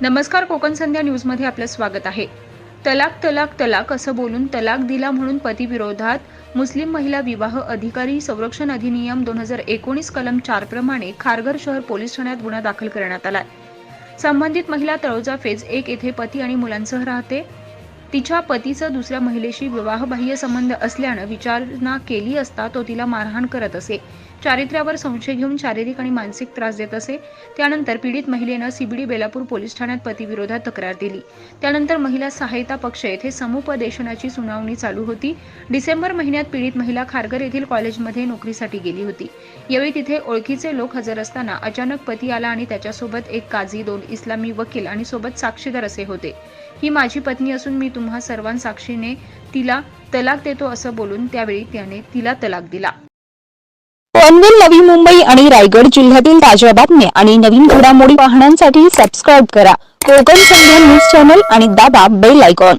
नमस्कार कोकण संध्या न्यूजमध्ये आपलं स्वागत आहे. तलाक तलाक तलाक असं बोलून तलाक दिला म्हणून पतीविरोधात मुस्लिम महिला विवाह अधिकारी संरक्षण अधिनियम दोन हजार एकोणीस कलम चार प्रमाणे खारघर शहर पोलीस ठाण्यात गुन्हा दाखल करण्यात आला संबंधित महिला तळोजा फेज एक येथे पती आणि मुलांसह राहते. तिच्या पतीचा दुसऱ्या महिलेशी विवाहबाह्य संबंध असल्यानं विचारणा केली असता तो तिला मारहाण करत असे. चारित्र्यावर संशय घेऊन शारीरिक आणि मानसिक त्रास देत असे. त्यानंतर पीडित महिलेनं सीबीडी बेलापूर पोलीस ठाण्यात पतीविरोधात तक्रार दिली. त्यानंतर महिला सहायता पक्ष येथे समुपदेशनाची सुनावणी चालू होती. डिसेंबर महिन्यात पीडित महिला खारघर येथील कॉलेजमध्ये नोकरीसाठी गेली होती. यावेळी तिथे ओळखीचे लोक हजर असताना अचानक पती आला आणि त्याच्यासोबत एक काझी दोन इस्लामी वकील आणि सोबत साक्षीदार असे होते. ही माझी पत्नी असून मी तुम सर्वां साक्षीने तिला तलाक देतो असं बोलून त्यावेळी त्याने तिला तलाक दिला. पनवेल नवी मुंबई आणि रायगड जिल्ह्यातील ताज्या बातम्या आणि नवीन घडामोडी पाहण्यासाठी सबस्क्राईब करा. कोकण संध्या न्यूज चॅनल आणि दाबा बेल आयकॉन